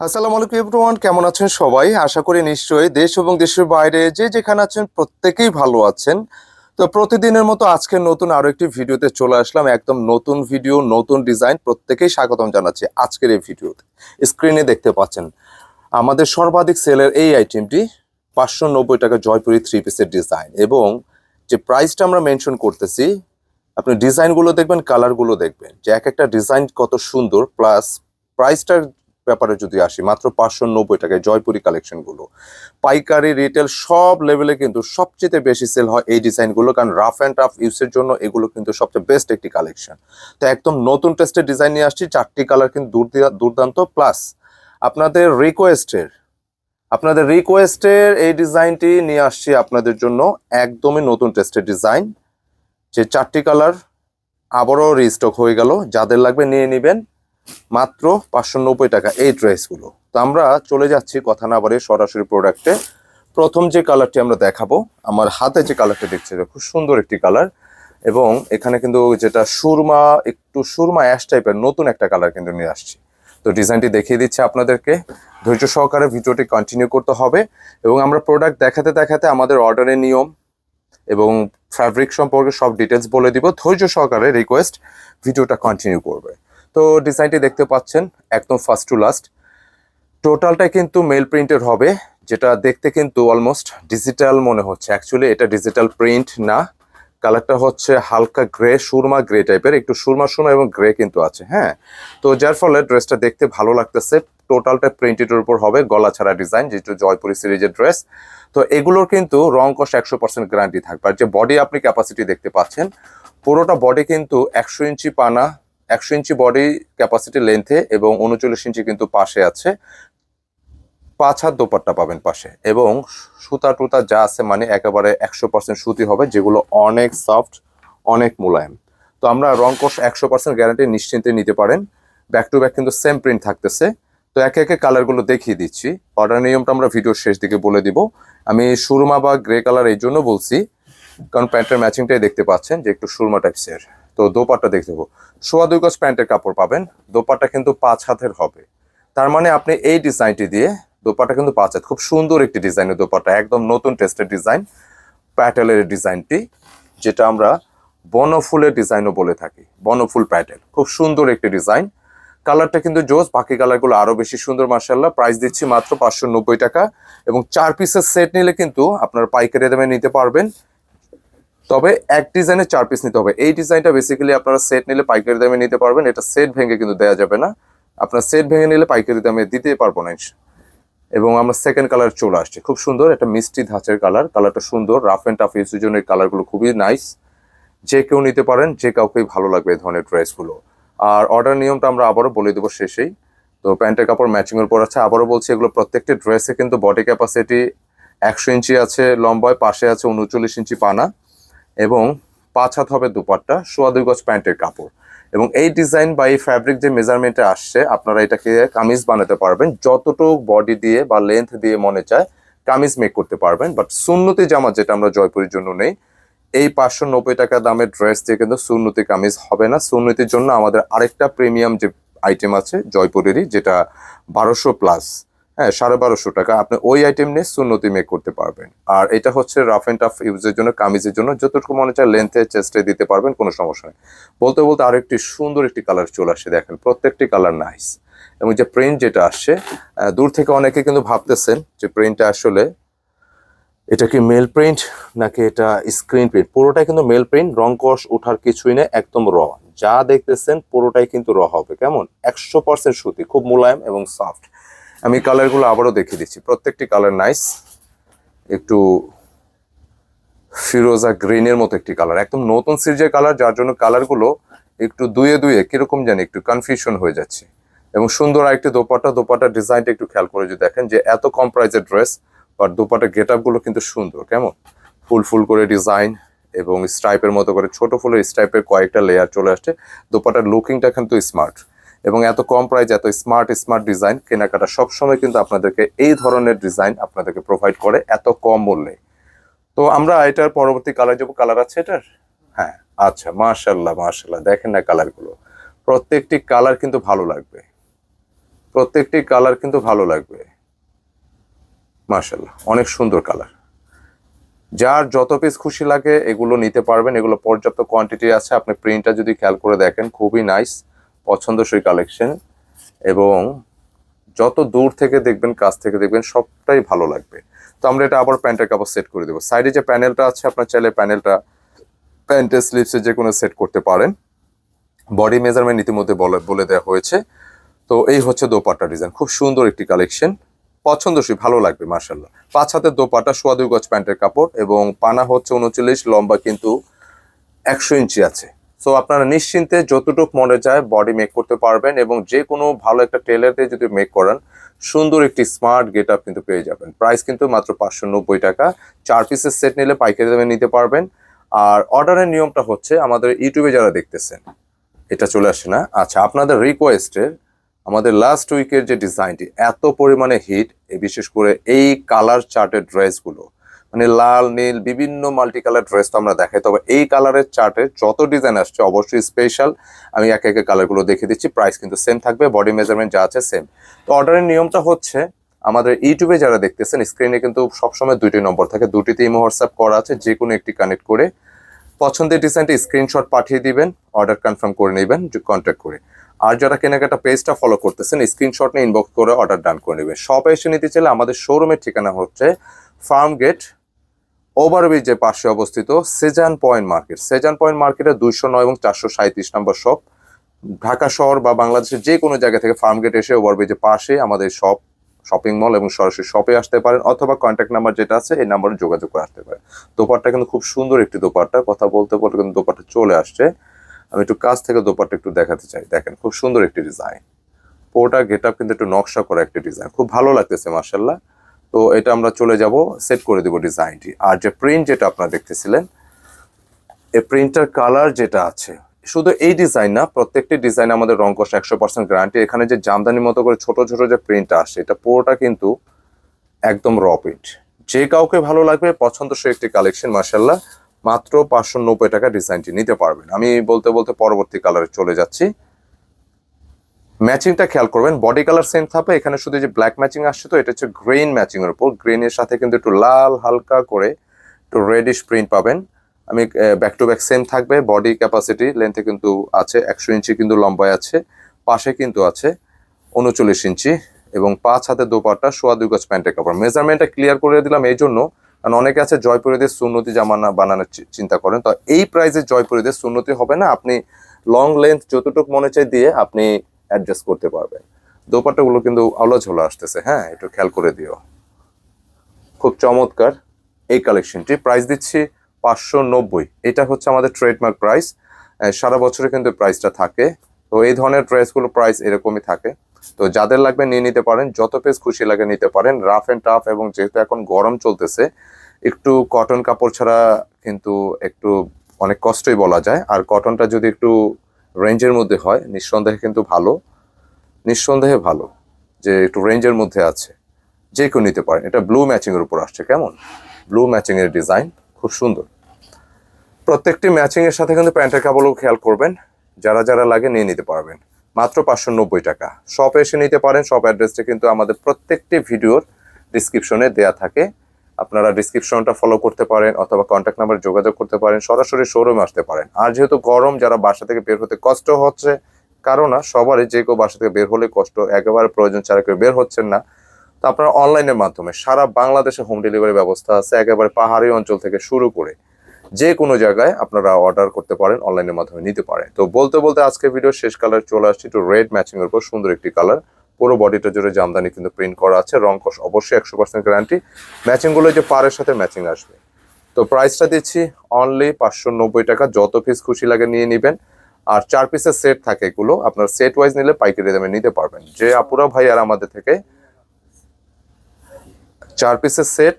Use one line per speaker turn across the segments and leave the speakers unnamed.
আসসালামু আলাইকুম এভরিওয়ান কেমন আছেন সবাই? আশা করি নিশ্চয়ই দেশ এবং দেশের বাইরে যে যেখানে আছেন প্রত্যেকেই ভালো আছেন। তো প্রতিদিনের মতো আজকে নতুন আরও একটি ভিডিওতে চলে আসলাম, একদম নতুন ভিডিও নতুন ডিজাইন প্রত্যেকেই স্বাগতম জানাচ্ছি আজকের এই ভিডিওতে। স্ক্রিনে দেখতে পাচ্ছেন, আমাদের সর্বাধিক সেলের এই আইটেমটি পাঁচশো নব্বই টাকা জয়পুরি থ্রি পিসের ডিজাইন এবং যে প্রাইসটা আমরা মেনশন করতেছি, আপনি ডিজাইনগুলো দেখবেন কালারগুলো দেখবেন। যে এক একটা ডিজাইন কত সুন্দর প্লাস প্রাইসটার ব্যাপারে যদি আসি, মাত্র পাঁচশো নব্বই টাকায় জয়পুরি কালেকশনগুলো পাইকারি রিটেল সব লেভেলে কিন্তু সবচেয়ে বেশি সেল হয় এই ডিজাইনগুলো কারণ রাফ অ্যান্ড টাফ ইউজের জন্য এগুলো কিন্তু সবচেয়ে বেস্ট একটি কালেকশন তো একদম নতুন টেস্টের ডিজাইন নিয়ে আসছি, চারটি কালার কিন্তু দুর্দি- দুর্দান্ত। প্লাস আপনাদের রিকোয়েস্টের আপনাদের রিকোয়েস্টের এই ডিজাইনটি নিয়ে আসছি আপনাদের জন্য একদমই নতুন টেস্টের ডিজাইন যে চারটি কালার আবারও রিস্টক হয়ে গেল, যাদের লাগবে নিয়ে নেবেন। মাত্র পাঁচশো নব্বই টাকা এই ড্রেসগুলো। তো আমরা চলে যাচ্ছি কথা না বাড়িয়ে সরাসরি প্রোডাক্টে প্রথম যে কালারটি আমরা দেখাবো, আমার হাতে যে কালারটা দেখছি খুব সুন্দর একটি কালার এবং এখানে কিন্তু যেটা সুরমা, একটু সুরমা অ্যাশ টাইপের নতুন একটা কালার কিন্তু নিয়ে আসছি। তো ডিজাইনটি দেখিয়ে দিচ্ছি আপনাদেরকে। ধৈর্য সহকারে ভিডিওটি কন্টিনিউ করতে হবে। এবং আমরা প্রোডাক্ট দেখাতে দেখাতে আমাদের অর্ডারের নিয়ম এবং ফ্যাব্রিক সম্পর্কে সব ডিটেলস বলে দিব। ধৈর্য সহকারে রিকোয়েস্ট ভিডিওটা কন্টিনিউ করবে। তো ডিজাইনটি দেখতে পাচ্ছেন, একদম ফার্স্ট টু লাস্ট টোটালটা কিন্তু মেল প্রিন্টের হবে, যেটা দেখতে কিন্তু অলমোস্ট ডিজিটাল মনে হচ্ছে। অ্যাকচুয়ালি এটা ডিজিটাল প্রিন্ট না। কালারটা হচ্ছে হালকা গ্রে সুরমা গ্রে টাইপের একটু সুরমা সুরমা এবং গ্রে কিন্তু আছে হ্যাঁ। তো যার ফলে ড্রেসটা দেখতে ভালো লাগতেছে। টোটালটা প্রিন্টেডের উপর হবে, গলা ছাড়া ডিজাইন যেটা জয়পুরি সিরিজের ড্রেস তো এগুলোর কিন্তু রং কষ একশো পার্সেন্ট গ্যারান্টি থাকবে। আর যে বডি আপনি ক্যাপাসিটি দেখতে পাচ্ছেন, পুরোটা বডি কিন্তু একশো ইঞ্চি পানা একশো ইঞ্চি বডি ক্যাপাসিটি লেন্থে এবং উনচল্লিশ ইঞ্চি কিন্তু পাশে আছে। পাঁচ হাত দোপাট্টা পাবেন পাশে এবং সুতা টুতা যা আছে মানে একেবারে একশো পার্সেন্ট সুতি হবে, যেগুলো অনেক সফট অনেক মোলায়েম। তো আমরা রং কোষ একশো পার্সেন্ট গ্যারান্টি নিশ্চিন্তে নিতে পারেন। ব্যাক টু ব্যাক কিন্তু সেম প্রিন্ট থাকতেছে। তো একে একে কালারগুলো দেখিয়ে দিচ্ছি। অর্ডার নিয়মটা আমরা ভিডিওর শেষ দিকে বলে দিব। আমি সুরমা বা গ্রে কালার এই জন্য বলছি, কারণ প্যান্টের ম্যাচিংটাই দেখতে পাচ্ছেন যে একটু সুরমা টাইপসের তো দোপাট্টা দেখে দেবো সোয়া দুই গজ প্যান্টের কাপড় পাবেন, দোপাট্টা কিন্তু পাঁচ হাতের হবে। তার মানে আপনি এই ডিজাইনটি দিয়ে দোপাট্টা কিন্তু পাঁচ হাত। খুব সুন্দর একটি ডিজাইনের দোপাট্টা, একদম নতুন টেস্টের ডিজাইন, প্যাটেলের ডিজাইনটি, যেটা আমরা বনফুলের ডিজাইনও বলে থাকি, বনফুল প্যাটেল। খুব সুন্দর একটি ডিজাইন। কালারটা কিন্তু জোস, বাকি কালারগুলো আরও বেশি সুন্দর মার্শাল্লাহ প্রাইস দিচ্ছি মাত্র পাঁচশো নব্বই টাকা এবং চার পিসের সেট নিলে কিন্তু আপনার পাইকারি দামে নিতে পারবেন। তবে এক ডিজাইনের চার পিস নিতে হবে। এই ডিজাইনটা বেসিক্যালি আপনারা সেট নিলে পাইকারি দামে নিতে পারবেন। এটা সেট ভেঙে কিন্তু দেওয়া যাবে না। আপনার সেট ভেঙে নিলে পাইকারি দামে দিতে পারব না এবং আমরা সেকেন্ড কালার চলে আসছে। খুব সুন্দর, একটা মিষ্টি ধাঁচের কালার কালারটা সুন্দর রাফ অ্যান্ড টাফ ইউজের জন্য এই কালারগুলো খুবই নাইস যে কেউ নিতে পারেন, যে কাউকেই ভালো লাগবে এই ধরনের ড্রেসগুলো আর অর্ডার নিয়মটা আমরা আবারও বলে দেবো শেষেই। তো প্যান্টের কাপড় ম্যাচিং এর পর আছে। আবারও বলছি, এগুলো প্রত্যেকটি ড্রেসে কিন্তু বডি ক্যাপাসিটি একশো ইঞ্চি আছে, লম্বায় পাশে আছে উনচল্লিশ ইঞ্চি পানা। এবং পাঁচ হাত হবে দুপাট্টা, সোয়া দুই গজ প্যান্টের কাপড়। এবং এই ডিজাইন বা এই ফ্যাব্রিক যে মেজারমেন্টে আসছে, আপনারা এটাকে কামিজ বানাতে পারবেন। যতটুকু বডি দিয়ে বা লেন্থ দিয়ে মনে চায়, কামিজ মেক করতে পারবেন। বাট সুন্নতি জামা যেটা আমরা জয়পুরের জন্য নেই, এই পাঁচশো নব্বই টাকা দামের ড্রেস দিয়ে কিন্তু সুন্নতি কামিজ হবে না। সুন্নতির জন্য আমাদের আরেকটা প্রিমিয়াম যে আইটেম আছে জয়পুরেরই, যেটা বারোশো প্লাস হ্যাঁ সাড়ে বারোশো টাকা। আপনি ওই আইটেম নিয়ে সুন্নতি মেক করতে পারবেন। আর এটা হচ্ছে রাফ অ্যান্ড টাফ ইউজের জন্য, কামিজের জন্য যতটুকু মনে চায় লেন্থে চেস্টে দিতে পারবেন, কোনো সমস্যা নেই। বলতে বলতে আরও একটি সুন্দর একটি কালার চলে আসছে দেখেন, প্রত্যেকটি কালার নাইস এবং যে প্রিন্ট যেটা আসছে দূর থেকে অনেকে কিন্তু ভাবতেছেন যে প্রিন্টটা আসলে এটা কি মেল প্রিন্ট নাকি এটা স্ক্রিন প্রিন্ট পুরোটাই কিন্তু মেল প্রিন্ট রং কষ ওঠার কিছুই নেই, একদম র যা দেখতেছেন পুরোটাই কিন্তু র হবে। কেমন? একশো পার্সেন্ট সুতি, খুব মোলায়েম এবং সফট আমি কালারগুলো আবারও দেখিয়ে দিচ্ছি। প্রত্যেকটি কালার নাইস একটু ফিরোজা গ্রিনের মতো একটি কালার। একদম নতুন সিরিজের কালার, যার জন্য কালারগুলো একটু দুয়ে দুয়ে কীরকম জানি একটু কনফিউশন হয়ে যাচ্ছে। এবং সুন্দর আরেকটি দোপাটা দোপাটার ডিজাইনটা একটু খেয়াল করে যদি দেখেন যে এত কম প্রাইসের ড্রেস বাট দোপাটার গেটগুলো কিন্তু সুন্দর। কেমন? ফুল ফুল করে ডিজাইন এবং স্ট্রাইপের মতো করে ছোট ফুলের স্ট্রাইপের কয়েকটা লেয়ার চলে আসছে। দোপাটার লুকিংটা কিন্তু স্মার্ট এবং এত কম প্রাইস এত স্মার্ট স্মার্ট ডিজাইন কেনাকাটা সবসময় কিন্তু আপনাদেরকে এই ধরনের ডিজাইন আপনাদেরকে প্রোভাইড করে এত কম মূল্যে। তো আমরা এটার পরবর্তী কালার যাব কালার আছে এটার? হ্যাঁ আচ্ছা মাশাল্লাহ মাশাল্লাহ দেখেন না কালারগুলো প্রত্যেকটি কালার কিন্তু ভালো লাগবে। প্রত্যেকটি কালার কিন্তু ভালো লাগবে। মার্শাল্লাহ অনেক সুন্দর কালার যার যত পিস খুশি লাগে এগুলো নিতে পারবেন। এগুলো পর্যাপ্ত কোয়ান্টিটি আছে। আপনি প্রিন্টটা যদি খেয়াল করে দেখেন, খুবই নাইস পছন্দসই কালেকশন এবং যত দূর থেকে দেখবেন, কাছ থেকে দেখবেন, সবটাই ভালো লাগবে। তো আমরা এটা আবার প্যান্টের কাপড় সেট করে দেবো। সাইডে যে প্যানেলটা আছে, আপনার চাইলে প্যানেলটা প্যান্টের স্লিপসে যে কোনো সেট করতে পারেন। বডি মেজারমেন্ট ইতিমধ্যে বলে বলে দেওয়া হয়েছে। তো এই হচ্ছে দোপাট্টা ডিজাইন খুব সুন্দর একটি কালেকশন পছন্দসই, ভালো লাগবে মার্শাল্লাহ পাঁচ হাতের দোপাটা সোয়া দুই গজ প্যান্টের কাপড় এবং পানা হচ্ছে উনচল্লিশ, লম্বা কিন্তু একশো ইঞ্চি আছে। সো আপনারা নিশ্চিন্তে যতটুকু মনে যায় বডি মেক করতে পারবেন এবং যে কোনো ভালো একটা টেলার দিয়ে যদি মেক করান, সুন্দর একটি স্মার্ট গেট আপ কিন্তু পেয়ে যাবেন। প্রাইস কিন্তু মাত্র পাঁচশো নব্বই টাকা। চার পিসের সেট নিলে পাইকারি দামে নিতে পারবেন। আর অর্ডারের নিয়মটা হচ্ছে আমাদের ইউটিউবে যারা দেখতেছেন, এটা চলে আসে না। আচ্ছা আপনাদের রিকোয়েস্টের আমাদের লাস্ট উইকের যে ডিজাইনটি এত পরিমাণে হিট বিশেষ করে এই কালার চার্টের ড্রেসগুলো মানে লাল, নীল, বিভিন্ন মাল্টি কালার ড্রেস তো আমরা দেখাই। তবে এই কালারের চার্টে যত ডিজাইন আসছে অবশ্যই স্পেশাল আমি একে একে কালারগুলো দেখে দিচ্ছি। প্রাইস কিন্তু সেম থাকবে বডি মেজারমেন্ট যা আছে সেম তো অর্ডারের নিয়মটা হচ্ছে, আমাদের ইউটিউবে যারা দেখতেছেন স্ক্রিনে কিন্তু সবসময় দুটি নম্বর থাকে। দুটিতে ইমো হোয়াটসঅ্যাপ করা আছে যে কোনো একটি কানেক্ট করে পছন্দের ডিজাইনটি স্ক্রিনশট পাঠিয়ে দিবেন অর্ডার কনফার্ম করে নেবেন কন্ট্যাক্ট করে। আর যারা কেনাকাটা পেজটা ফলো করতেছেন স্ক্রিনশট নিয়ে ইনবক্স করে অর্ডার ডান করে নেবেন। শপে এসে নিতে চাইলে আমাদের শোরুমের ঠিকানা হচ্ছে ফার্ম গেট ওভারব্রিজের পাশে অবস্থিত Sezan point market Sezan point মার্কেটে দুইশো নয় এবং চারশো সাঁত্রিশ নম্বর শপ ঢাকা শহর বা বাংলাদেশের যে কোনো জায়গা থেকে ফার্ম গেট এসে ওভারব্রিজের পাশে আমাদের শপ শপিং মল এবং সরাসরি শপে আসতে পারেন অথবা কন্ট্যাক্ট নাম্বার যেটা আছে এই নাম্বারে যোগাযোগ করে আসতে পারেন। দোপাট্টা কিন্তু খুব সুন্দর একটি দোপাট্টা। কথা বলতে বলতে কিন্তু দোপাট্টা চলে আসছে। আমি একটু কাছ থেকে দোপাট্টা একটু দেখাতে চাই। দেখেন, খুব সুন্দর একটি ডিজাইন পুরোটা গেট আপ কিন্তু একটু নকশা করা একটি ডিজাইন খুব ভালো লাগতেছে মার্শাল্লাহ তো এটা আমরা চলে যাব সেট করে দেবো ডিজাইনটি আর যে প্রিন্ট যেটা আপনারা দেখতেছিলেন, এই প্রিন্টার কালার যেটা আছে, শুধু এই ডিজাইন না, প্রত্যেকটি ডিজাইন আমাদের রং কষ একশো পার্সেন্ট গ্যারান্টি এখানে যে জামদানির মতো করে ছোট ছোট যে প্রিন্ট আসে, এটা পুরোটা কিন্তু একদম র প্রিন্ট যে কাউকে ভালো লাগবে, পছন্দসই একটি কালেকশন মার্শাল্লাহ মাত্র পাঁচশো নব্বই টাকা ডিজাইনটি নিতে পারবেন। আমি বলতে বলতে পরবর্তী কালারে চলে যাচ্ছি। ম্যাচিংটা খেয়াল করবেন, বডি কালার সেম থাকবে, এখানে শুধু যে ব্ল্যাক ম্যাচিং আসছে তো, এটা হচ্ছে গ্রিন ম্যাচিং এর উপর। গ্রিনের সাথে কিন্তু একটু লাল হালকা করে একটু রেডিশ প্রিন্ট পাবেন। আমি ব্যাক টু ব্যাক সেম থাকবে বডি ক্যাপাসিটি লেন্থে কিন্তু আছে, একশো ইঞ্চি কিন্তু লম্বায় আছে, পাশে কিন্তু আছে উনচল্লিশ ইঞ্চি এবং পাঁচ হাতে দোপাট্টা, সোয়া দুই গজ প্যান্টের কাপড়। মেজারমেন্টটা ক্লিয়ার করে দিলাম এই জন্য, কারণ অনেকে আছে জয়পুরীদের সুন্নতি জামানা বানানোর চিন্তা করেন, তো এই প্রাইসে জয়পুরীদের সুন্নতি হবে না? আপনি লং লেন্থ যতটুকু মনে চাই দিয়ে আপনি অ্যাডজাস্ট করতে পারবেন দোপাট্টাগুলো কিন্তু আলো ঝোলা আসতেছে হ্যাঁ একটু খেয়াল করে দিও। খুব চমৎকার এই কালেকশনটি প্রাইস দিচ্ছি পাঁচশো নব্বই। এটা হচ্ছে আমাদের ট্রেডমার্ক প্রাইস সারা বছরে কিন্তু প্রাইসটা থাকে। তো এই ধরনের ড্রেসগুলো প্রাইস এরকমই থাকে। তো যাদের লাগবে নিয়ে নিতে পারেন। যত পেজ খুশি লাগে নিতে পারেন। রাফ অ্যান্ড টাফ এবং যেহেতু এখন গরম চলতেছে, একটু কটন কাপড় ছাড়া কিন্তু একটু অনেক কষ্টই বলা যায়। আর কটনটা যদি একটু রেঞ্জের মধ্যে হয়, নিঃসন্দেহে কিন্তু ভালো। নিঃসন্দেহে ভালো যে একটু রেঞ্জের মধ্যে আছে, যে কেউ নিতে পারেন এটা ব্লু ম্যাচিং এর উপর আসছে, কেমন? ব্লু ম্যাচিং এর ডিজাইন খুব সুন্দর। প্রত্যেকটি ম্যাচিং এর সাথে কিন্তু প্যান্টের কাপড়ও খেয়াল করবেন, যারা যারা লাগে নিয়ে নিতে পারবেন। মাত্র পাঁচশো নব্বই টাকা। শপে এসে নিতে পারেন শপ অ্যাড্রেসটা কিন্তু আমাদের প্রত্যেকটি ভিডিওর ডিসক্রিপশনে দেয়া থাকে। আপনারা ডিসক্রিপশনটা ফলো করতে পারেন অথবা কন্ট্যাক্ট নাম্বার যোগাযোগ করতে পারেন। সরাসরি শোরুমে আসতে পারেন। আর যেহেতু গরম, যারা বাসা থেকে বের হতে কষ্ট হচ্ছে, কারণ না, সবারই যে কেউ বাসা থেকে বের হলে কষ্ট, একেবারে প্রয়োজন ছাড়া কেউ বের হচ্ছেন না। তো আপনারা অনলাইনের মাধ্যমে সারা বাংলাদেশে হোম ডেলিভারি ব্যবস্থা আছে, একেবারে পাহাড়ি অঞ্চল থেকে শুরু করে যে কোনো জায়গায় আপনারা অর্ডার করতে পারেন অনলাইনের মাধ্যমে নিতে পারেন। তো বলতে বলতে আজকে ভিডিও শেষ কালার চলে আসছে, একটু রেড ম্যাচিংয়ের উপর সুন্দর একটি কালার পুরো বডিটা জুড়ে জামদানি কিন্তু প্রিন্ট করা আছে, রং কষ অবশ্যই একশো পার্সেন্ট গ্যারান্টি ম্যাচিংগুলো যে পারের সাথে ম্যাচিং আসবে। তো প্রাইসটা দিচ্ছি অনলি পাঁচশো নব্বই টাকা, যত পিস খুশি লাগে নিয়ে নেবেন। আর চার পিসের সেট থাকে এগুলো, আপনার সেট ওয়াইজ নিলে পাইকারি দামে নিতে পারবেন। যে আপুরা ভাই আর আমাদের থেকে চার পিসের সেট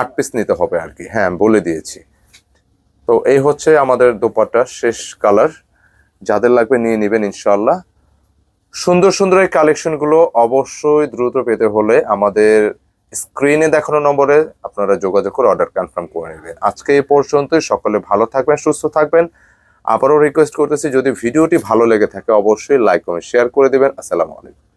আট পিস নিতে হবে আর কি। হ্যাঁ বলে দিয়েছি। তো এই হচ্ছে আমাদের দোপাট্টা শেষ কালার যাদের লাগবে নিয়ে নেবেন ইনশাল্লাহ সুন্দর সুন্দর এই কালেকশনগুলো অবশ্যই দ্রুত পেতে হলে আমাদের স্ক্রিনে দেখানো নম্বরে আপনারা যোগাযোগ করে অর্ডার কনফার্ম করে নেবেন। আজকে এই পর্যন্তই, সকলে ভালো থাকবেন, সুস্থ থাকবেন। আবারও রিকোয়েস্ট করতেছি, যদি ভিডিওটি ভালো লেগে থাকে, অবশ্যই লাইক কমেন্ট শেয়ার করে দিবেন। আসসালামু আলাইকুম।